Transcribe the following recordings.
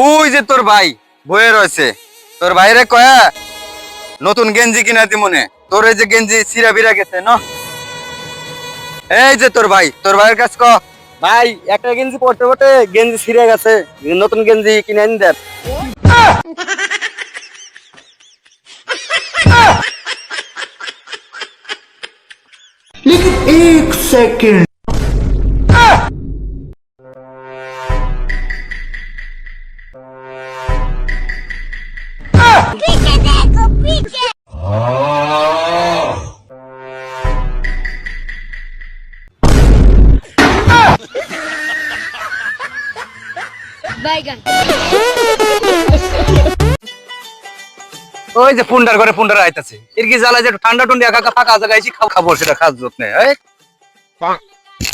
ওই যে তোর ভাই বয়ে রয়েছে তোর ভাইরে কয়া নতুন গেঞ্জি কিনা দি মনে তোর এই যে গেঞ্জি সিরা বিরা গেছে ন এই যে তোর ভাই তোর ভাইয়ের কাছ ক ভাই একটা গেঞ্জি পড়তে পড়তে গেঞ্জি ছিঁড়ে গেছে নতুন গেঞ্জি কিনে আনি দেন लेकिन एक सेकंड বাইগান। ওই যে পুন্ডার ঘরে পুন্ডার আইতাছে। এর কি জ্বালা যে ঠান্ডা টুন্ডি একা ফাঁকা জায়গায় এসে খাও খাব সেটা খাস নেই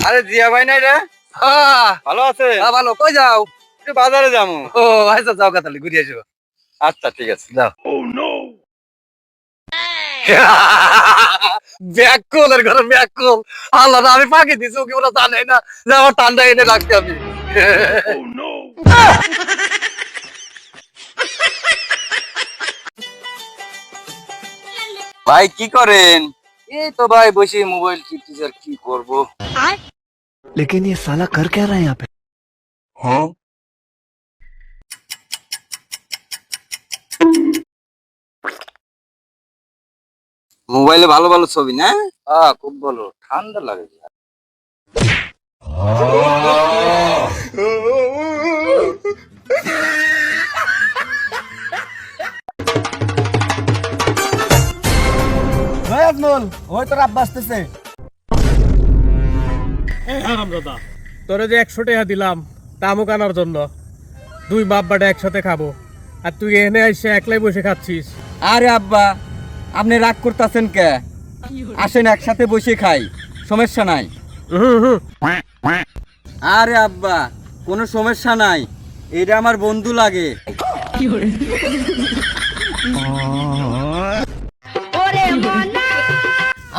আরে জিয়া ভাই নাই রে। হ্যাঁ। ভালো আছে? হ্যাঁ ভালো। কই যাও? একটু বাজারে যাব ও আচ্ছা যাও কাতালি ঘুরে আসো। আচ্ছা ঠিক আছে যাও। oh, ও এর ঘরে ব্যাককল আল্লাহ আমি ফাঁকি দিছি ওকে ওরা জানে না? যে আমার ঠান্ডা এনে রাখতে আমি। ভাই কি করেন এই তো ভাই বসে মোবাইল টিপতেছি আর কি করবো लेकिन ये साला कर क्या रहा है यहाँ पे মোবাইলে ভালো ভালো ছবি না হ্যাঁ খুব ভালো ঠান্ডা লাগে ওই তোর আব্বা আসতেছে। তোরে যে একশো টাকা দিলাম তামুক আনার জন্য। দুই বাপ বাটা একসাথে খাব। আর তুই এনে এসে একলাই বসে খাচ্ছিস। আরে আব্বা আপনি রাগ করতেছেন কে? আসেন একসাথে বসে খাই। সমস্যা নাই। আরে আব্বা কোনো সমস্যা নাই। এটা আমার বন্ধু লাগে।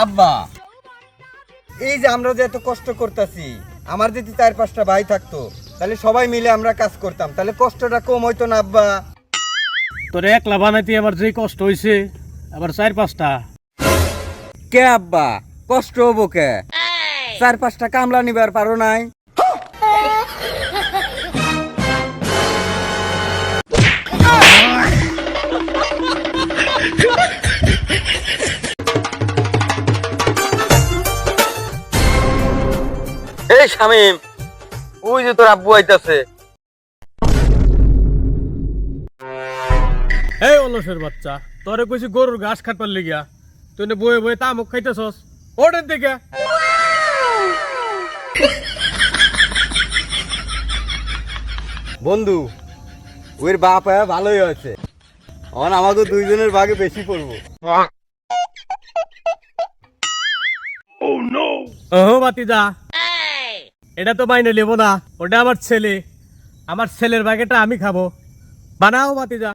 আব্বা এই যে আমরা যে এত কষ্ট করতেছি আমার যদি চার পাঁচটা ভাই থাকতো তাহলে সবাই মিলে আমরা কাজ করতাম তাহলে কষ্টটা কম হইতো না আব্বা। তোরে একলা বানাইতে আবার যে কষ্ট হইছে আবার চার পাঁচটা। কে আব্বা কষ্ট হব কে? চার পাঁচটা কামলা নিবার পারো নাই? শামিম ওই যে তোর আব্বু আইতাছে। এই অলসের বাচ্চা তোরে কইছি গরুর ঘাস কাটবার লিগিয়া তুই নে বয়ে বয়ে তামুক খাইতেছস। ওটার দিকে। বন্ধু ওর বাপ আয়া ভালোই আছে। অন আমাকে দুইজনের ভাগে বেশি পড়ব। ওহো বাতিজা এটা তো মাইনে নেব না ওটা আমার ছেলে। আমার ছেলের বাগেটা আমি খাব। বানাও বাতিজা